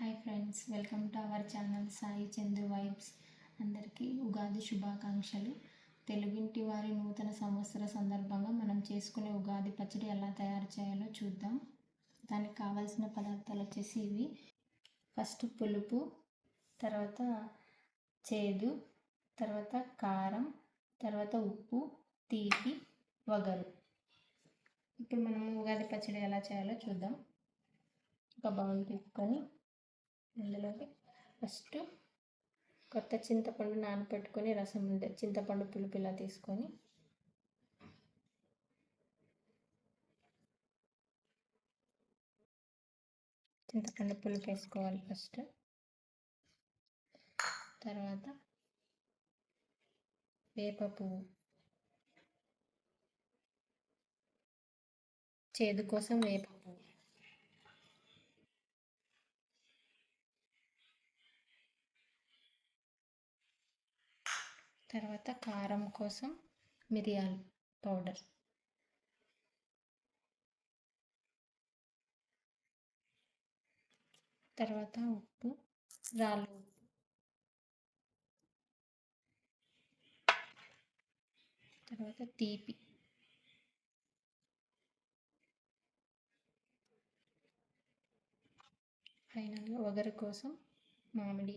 Hi friends welcome to our channel Sai Chandra vibes. అందరికీ ఉగాది శుభాకాంక్షలు. తెలుగింటి వారి నూతన సంవత్సర సందర్భంగా మనం చేసుకునే ఉగాది పచ్చడి ఎలా తయారు చేయాలో చూద్దాం. దానికి కావాల్సిన పదార్థాలు వచ్చేసి ఇవి. ఫస్ట్ పులుపు తర్వాత చేదు తర్వాత కారం తర్వాత ఉప్పు తీపి వగరు. ఇప్పుడు మనం ఉగాది పచ్చడి ఎలా చేయాలో చూద్దాం. ఒక బౌల్ తీసుకొని అందులోకి ఫస్ట్ కొత్త చింతపండు నానబెట్టుకొని రసం ఉండే చింతపండు పులుపు ఇలా తీసుకొని చింతపండు పులుపు వేసుకోవాలి ఫస్ట్. తర్వాత వేప పువ్వు. చేదు కోసం వేప తర్వాత కారం కోసం మిరియాలు పౌడర్. తర్వాత ఉప్పు రాళ్ళు ఉప్పు. తర్వాత తీపి. ఫైనల్గా వగరు కోసం మామిడి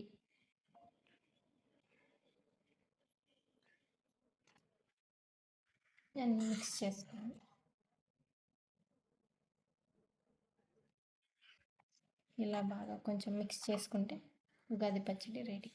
నేను మిక్స్ చేసుకోండి ఇలా బాగా కొంచెం మిక్స్ చేసుకుంటే ఉగాది పచ్చడి రెడీ.